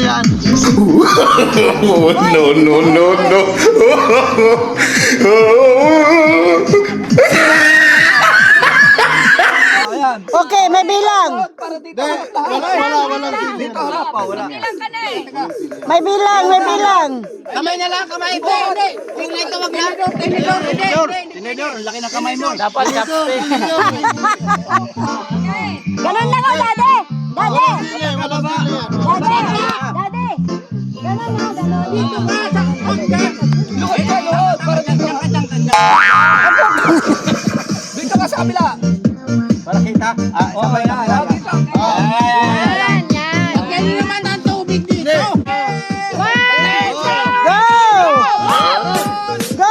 yan. Oh, no, no, no, no. Ayan. Okay, may bilang. Wala, wala, wala. Dito harap pa, wala. May bilang, may bilang. Kamay na lang, kamay po. Yung light wag na. Tinidor, tinidor. Tinidor, ang laki ng kamay mo. Dapat kapte. Ganun lang o, dade. Wala? Dade. Dade. Ganun na, ganun. Dito ba? Luhod ka, luhod. Para dito. Dito ka sa. Para kita. Ah, Oh, sabay na. ayan. Dito. Yan, yan. Yan naman ang tubig dito. Go! Go!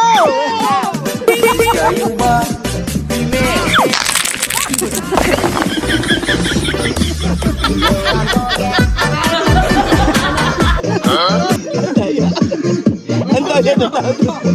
Tama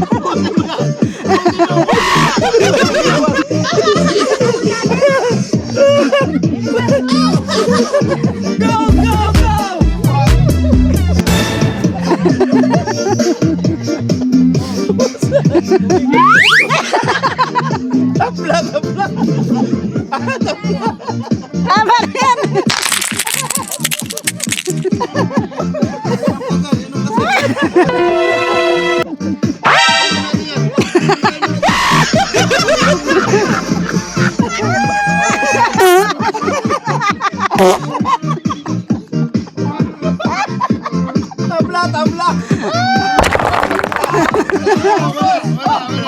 tabla, tabla.